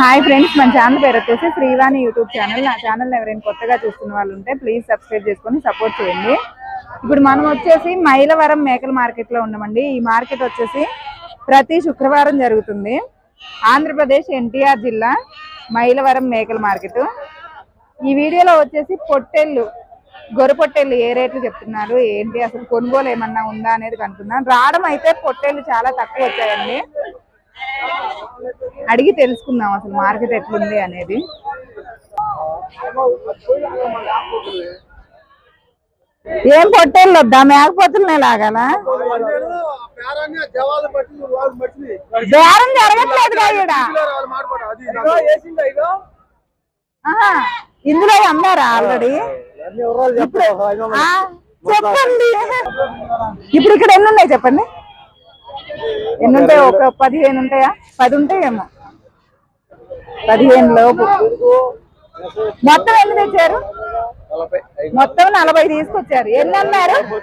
Hi friends మన channel పేరు వచ్చేసి శ్రీవాణి యూట్యూబ్ ఛానల్ నా ఛానల్ ఎవరైనా కొత్తగా చూస్తున్న వాళ్ళు ఉంటే ప్లీజ్ సబ్స్క్రైబ్ చేసుకొని సపోర్ట్ చేయండి. ఇప్పుడు మనం వచ్చేసి మైలవరం మేకల మార్కెట్లో ఉన్నామండి. ఈ మార్కెట్ వచ్చేసి ప్రతి శుక్రవారం జరుగుతుంది. ఆంధ్రప్రదేశ్ ఎన్టీఆర్ జిల్లా మైలవరం మేకల మార్కెట్ ఈ వీడియోలో వచ్చేసి పొట్టెళ్ళు గొర్రె పొట్టెళ్ళు ఏ రేట్లు చెప్తున్నారు? ఏంటి? అసలు కొనుగోలు ఏమన్నా ఉందా అనేది కనుక్కున్నాను రావడం అయితే పొట్టేళ్ళు చాలా తక్కువ వచ్చాయండి. అడిగి తెలుసుకుందాం అసలు మార్కెట్ ఎట్లుంది అనేది. ఏం పొట్టేళ్ళు వద్దా? మేకపోతులనే లాగాలా? బేరం జరగట్లేదు ఇందులో అమ్మారా ఆల్రెడీ? చెప్పండి. ఇప్పుడు ఇక్కడ ఎన్ని ఉన్నాయి చెప్పండి? ఎన్ని ఉంటాయి ఒక పదిహేను ఉంటాయా? పది ఉంటాయేమో. పదిహేను లోపు. మొత్తం ఎన్ని తెచ్చారు? మొత్తం నలభై తీసుకొచ్చారు. ఎన్ని అమ్మారు?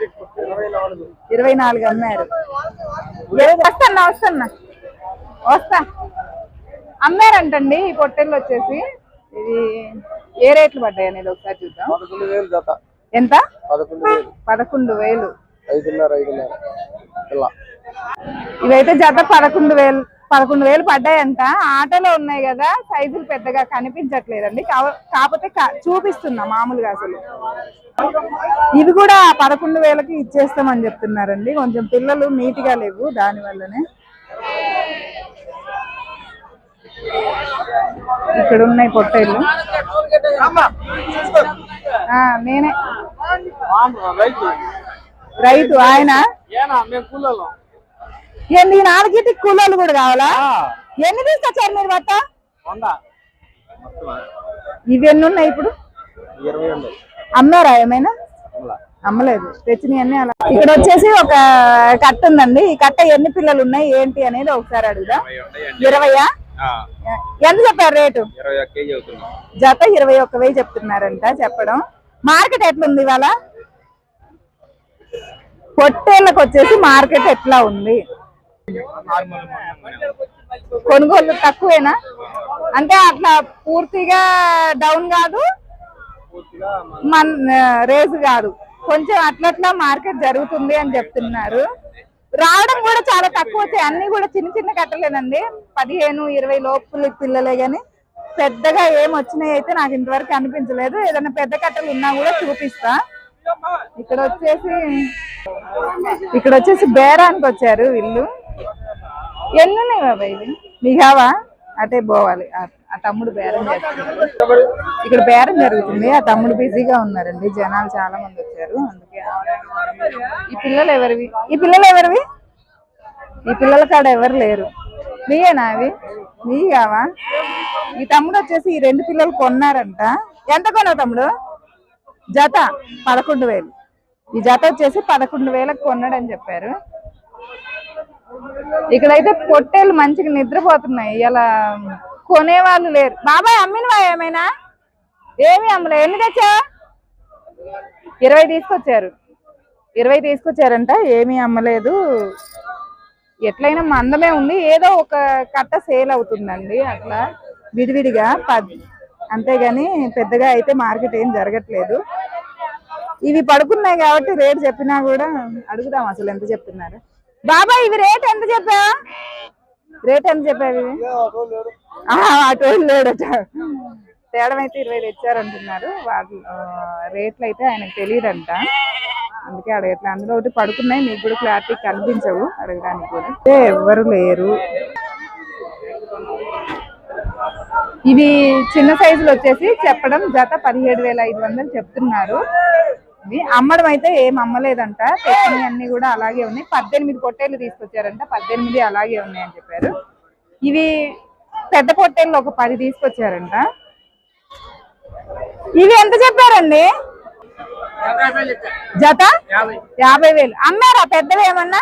ఇరవై నాలుగు అమ్మారు. ఏ- వస్తానా వస్తానా వస్తా. అమ్మారంటండి ఈ పొట్టెళ్ళు వచ్చేసి. ఇది ఏ రేట్లు పడ్డాయి అనేది ఒకసారి చూద్దాం. ఎంత? పదకొండు వేలు. పదకొండు వేలు. ఐదున్నర ఐదున్నర. ఇవైతే జత పదకొండు వేలు పదకొండు వేలు పడ్డాయంట. ఆటోలో ఉన్నాయి కదా సైజులు పెద్దగా కనిపించట్లేదండి. కాకపోతే చూపిస్తున్నా మామూలుగా అసలు. ఇవి కూడా పదకొండు వేలకి ఇచ్చేస్తామని చెప్తున్నారండి. కొంచెం పిల్లలు నీట్గా లేవు దాని వల్లనే. ఇక్కడ ఉన్నాయి పొట్టేళ్ళు. నేనే. రైతు. ఆయన? ఎన్ని నాలుగిటి కూలోళ్ళు కూడా కావాలా? ఎన్ని తీసుకొచ్చారు మీరు బట్ట? వంద. ఇవి ఎన్ని ఉన్నాయి ఇప్పుడు? అమ్మారా ఏమైనా? అమ్మలేదు. తెచ్చినవన్నీ అలా. ఇక్కడ వచ్చేసి ఒక కట్ట ఉందండి. ఈ కట్ట ఎన్ని పిల్లలు ఉన్నాయి ఏంటి అనేది ఒకసారి అడుగుదా? ఇరవయా? ఎంత చెప్పారు రేటు? జత ఇరవై ఒక్క వెయ్యి చెప్తున్నారంట చెప్పడం. మార్కెట్ ఎట్లుంది ఇవాళ? పొట్టేళ్ళకి వచ్చేసి మార్కెట్ ఎట్లా ఉంది? కొనుగోలు తక్కువేనా? అంటే అట్లా పూర్తిగా డౌన్ కాదు. మన రేజ్ కాదు. కొంచెం అట్లట్లా మార్కెట్ జరుగుతుంది అని చెప్తున్నారు. రావడం కూడా చాలా తక్కువ వచ్చాయి. అన్ని కూడా చిన్న చిన్న కట్టలేనండి పదిహేను ఇరవై లోపల పిల్లలే గాని పెద్దగా ఏం వచ్చినాయి అయితే నాకు ఇంతవరకు అనిపించలేదు. ఏదైనా పెద్ద కట్టలు ఉన్నా కూడా చూపిస్తా. ఇక్కడ వచ్చేసి ఇక్కడ వచ్చేసి బేరానికి వచ్చారు వీళ్ళు. ఎన్ని ఉన్నాయి బాబాయ్ ఇవి? నీకు అటే పోవాలి. ఆ- తమ్ముడు బేరం జరుగుతుంది ఇక్కడ బేరం జరుగుతుంది. ఆ తమ్ముడు బిజీగా ఉన్నారండి. జనాలు చాలా మంది వచ్చారు. అందుకే ఈ పిల్లలు ఎవరివి? ఈ పిల్లలు ఎవరివి? ఈ పిల్లల కాడ ఎవరు లేరు. మీయేనా అవి? నీ కావా ఈ తమ్ముడు వచ్చేసి ఈ రెండు పిల్లలు కొన్నారంట. ఎంత కొన్నావు తమ్ముడు? జత పదకొండు వేలు. ఈ జత వచ్చేసి పదకొండు వేలకు కొన్నాడని చెప్పారు. ఇక్కడైతే పొట్టేలు మంచిగా నిద్రపోతున్నాయి. ఇలా కొనేవాళ్ళు లేరు. బాబాయ్ అమ్మినవా ఏమైనా? ఏమి అమ్మలే. ఎన్ని తెచ్చా ఇరవై తీసుకొచ్చారు. ఇరవై తీసుకొచ్చారంట. ఏమీ అమ్మలేదు. ఎట్లయినా మందమే ఉంది. ఏదో ఒక కట్ట సేల్ అవుతుందండి అట్లా. విడివిడిగా పద్ అంతేగాని పెద్దగా అయితే మార్కెట్ ఏం జరగట్లేదు. ఇవి పడుకున్నాయి కాబట్టి రేట్ చెప్పినా కూడా అడుగుదాం అసలు ఎంత చెప్తున్నారు. బాబాయ్ ఇవి రేట్ ఎంత చెప్పా రేట్ ఎంత చెప్పావు అటు లేడట తేడం అయితే ఇరవై తెచ్చారంటున్నారు. వాళ్ళు రేట్లు అయితే ఆయనకు తెలియదంట. అందుకే అడగట్లే అందులో ఒకటి పడుకున్నాయి. మీకు కూడా క్లారిటీ కనిపించవు అడగడానికి కూడా. ఎవ్వరు లేరు. ఇవి చిన్న సైజులు వచ్చేసి చెప్పడం జత పదిహేడు వేల ఐదు వందలు చెప్తున్నారు. వచ్చింది అమ్మడం అయితే ఏం అమ్మలేదంట. తెచ్చినవి అన్ని కూడా అలాగే ఉన్నాయి. పద్దెనిమిది పొట్టేళ్ళు తీసుకొచ్చారంట. పద్దెనిమిది అలాగే ఉన్నాయని చెప్పారు. ఇవి పెద్ద పొట్టేళ్ళు ఒక పది తీసుకొచ్చారంట. ఇవి ఎంత చెప్పారండి? జత? యాభై వేలు. అమ్మారా? పెద్దవి ఏమన్నా?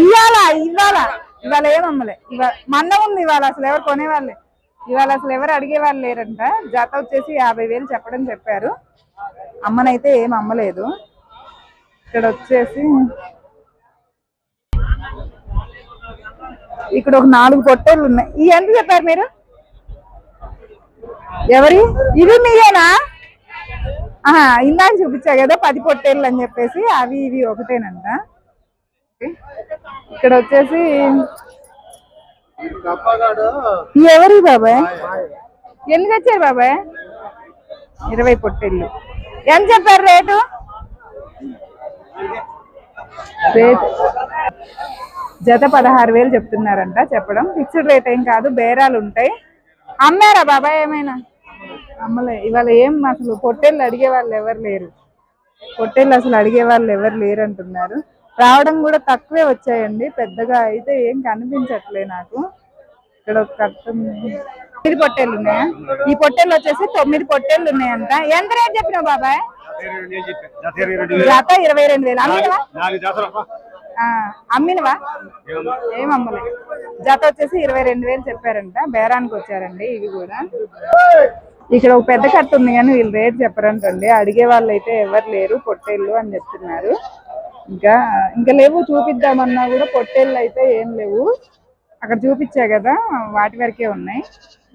ఇవాళ ఇవ్వాలా? ఇవాళ ఏం అమ్మలే. ఇవాళ మన్న ఉంది ఇవాళ అసలు ఎవరు కొనేవాళ్ళే. ఇవాళ అసలు ఎవరు అడిగే వాళ్ళు లేరంట. జత వచ్చేసి యాభై వేలు చెప్పడం చెప్పారు. అమ్మనైతే ఏం అమ్మలేదు. ఇక్కడ వచ్చేసి ఇక్కడ ఒక నాలుగు పొట్టేళ్ళు ఉన్నాయి. ఇవి ఎంత చెప్పారు మీరు? ఎవరి? ఇవి మీయేనా? ఆహా ఇందాక చూపించా కదా పది పొట్టేళ్ళు అని చెప్పేసి అవి ఇవి ఒకటేనంట. ఇక్కడ వచ్చేసి ఎవరి బాబాయ్? ఎందుకు వచ్చారు బాబాయ్? ఇరవై పొట్టేళ్ళు ఎంత చెప్పారు రేటు? రేట్ జత పదహారు వేలు చెప్తున్నారంట చెప్పడం. ఫిక్స్డ్ రేట్ ఏం కాదు బేరాలు ఉంటాయి. అమ్మారా బాబాయ్ ఏమైనా? అమ్మలే ఇవాళ ఏం అసలు పొట్టేళ్ళు అడిగే వాళ్ళు ఎవరు లేరు. పొట్టేళ్ళు అసలు అడిగే వాళ్ళు ఎవరు లేరు అంటున్నారు. రావడం కూడా తక్కువే వచ్చాయండి పెద్దగా అయితే ఏం కనిపించట్లే నాకు. ఇక్కడ ఒక కట్ట. తొమ్మిది పొట్టేళ్ళు ఉన్నాయా? ఈ పొట్టేళ్ళు వచ్చేసి తొమ్మిది పొట్టేళ్ళు ఉన్నాయంట. ఎంత రేట్ చెప్పినావు బాబాయ్? జత ఇరవై రెండు వేలు. అమ్మినవా? ఆ, అమ్మినవా? ఏం అమ్మలే. జత వచ్చేసి ఇరవై రెండు వేలు చెప్పారంట. బేరానికి వచ్చారండి ఇవి కూడా. ఇక్కడ ఒక పెద్ద కట్ట ఉంది కానీ వీళ్ళు రేట్ చెప్పరంటండి. అడిగే వాళ్ళు అయితే ఎవరు లేరు పొట్టేళ్ళు అని చెప్తున్నారు. ఇంకా ఇంకా లేవు చూపిద్దామన్నా కూడా పొట్టేళ్ళు అయితే ఏం లేవు. అక్కడ చూపించా కదా వాటి వరకే ఉన్నాయి.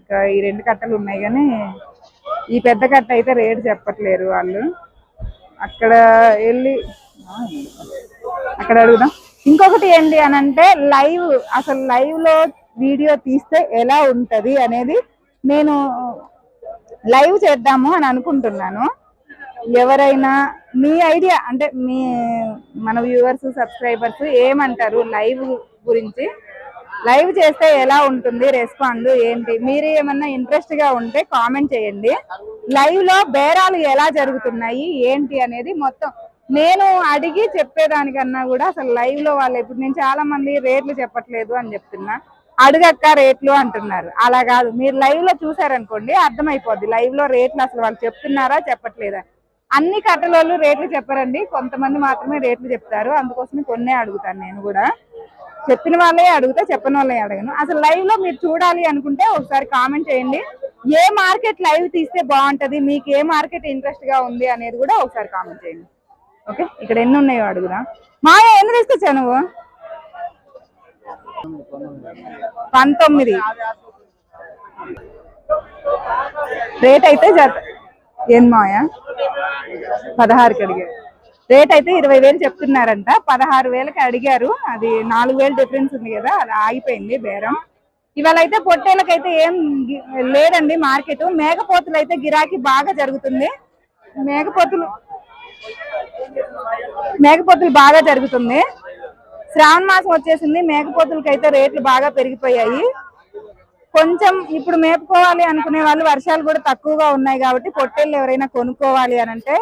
ఇంకా ఈ రెండు కట్టలు ఉన్నాయి కానీ ఈ పెద్ద కట్ట అయితే రేటు చెప్పట్లేరు వాళ్ళు. అక్కడ వెళ్ళి అక్కడ అడుగుదాం. ఇంకొకటి ఏంటి అని అంటే లైవ్ అసలు లైవ్లో వీడియో తీస్తే ఎలా ఉంటది అనేది నేను లైవ్ చేద్దాము అని అనుకుంటున్నాను. ఎవరైనా మీ ఐడియా అంటే మీ మన వ్యూవర్స్ సబ్స్క్రైబర్స్ ఏమంటారు లైవ్ గురించి? లైవ్ చేస్తే ఎలా ఉంటుంది రెస్పాండ్ ఏంటి? మీరు ఏమన్నా ఇంట్రెస్ట్గా ఉంటే కామెంట్ చేయండి. లైవ్లో బేరాలు ఎలా జరుగుతున్నాయి? ఏంటి అనేది మొత్తం నేను అడిగి చెప్పేదానికన్నా కూడా అసలు లైవ్లో వాళ్ళు ఇప్పుడు నేను చాలా మంది రేట్లు చెప్పట్లేదు అని చెప్తున్నా. అడగక్క రేట్లు అంటున్నారు. అలా కాదు. మీరు లైవ్లో చూసారనుకోండి అర్థమైపోద్ది. లైవ్లో రేట్లు అసలు వాళ్ళు చెప్తున్నారా చెప్పట్లేదా? అన్ని కట్టలోళ్ళు రేట్లు చెప్పరండి. కొంతమంది మాత్రమే రేట్లు చెప్తారు. అందుకోసమే కొన్నే అడుగుతాను నేను కూడా. చెప్పిన వాళ్ళే అడుగుతా చెప్పని వాళ్ళే అడగను. అసలు లైవ్లో మీరు చూడాలి అనుకుంటే ఒకసారి కామెంట్ చేయండి. ఏ మార్కెట్ లైవ్ తీస్తే బాగుంటది? మీకు ఏ మార్కెట్ ఇంట్రెస్ట్గా ఉంది అనేది కూడా ఒకసారి కామెంట్ చేయండి. ఓకే ఇక్కడ ఎన్ని ఉన్నాయో అడుగుదా? మాయా ఎన్ని తీసుకొచ్చా నువ్వు? పంతొమ్మిది. రేట్ అయితే జత ఏం మాయా పదహారుకి అడిగారు. రేట్ అయితే ఇరవై వేలు చెప్తున్నారంట. పదహారు వేలకి అడిగారు. అది నాలుగు వేలు డిఫరెన్స్ ఉంది కదా అది ఆగిపోయింది బేరం. ఇవాళ అయితే పొట్టేలకైతే ఏం లేదండి మార్కెట్. మేకపోతులు అయితే గిరాకీ బాగా జరుగుతుంది. మేకపోతులు మేకపోతులు బాగా జరుగుతుంది. శ్రావణ మాసం వచ్చేసింది. మేకపోతులకి అయితే రేట్లు బాగా పెరిగిపోయాయి. కొంచెం ఇప్పుడు మేపుకోవాలి అనుకునే వాళ్ళు వర్షాలు కూడా తక్కువగా ఉన్నాయి కాబట్టి పొట్టేళ్ళు ఎవరైనా కొనుక్కోవాలి అని అంటే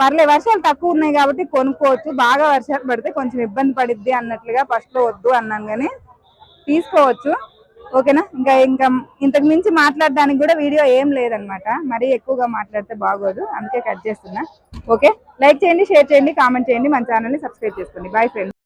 పర్లే వర్షాలు తక్కువ ఉన్నాయి కాబట్టి కొనుక్కోవచ్చు. బాగా వర్షాలు పడితే కొంచెం ఇబ్బంది పడిద్ది అన్నట్లుగా ఫస్ట్లో వద్దు అన్నాను కానీ తీసుకోవచ్చు. ఓకేనా? ఇంకా ఇంకా ఇంతకు మించి మాట్లాడడానికి కూడా వీడియో ఏం లేదనమాట మరీ ఎక్కువగా మాట్లాడితే బాగోదు. అందుకే కట్ చేస్తున్నా. ఓకే? లైక్ చేయండి షేర్ చేయండి కామెంట్ చేయండి. మన ఛానల్ని సబ్స్క్రైబ్ చేసుకోండి. Bye friends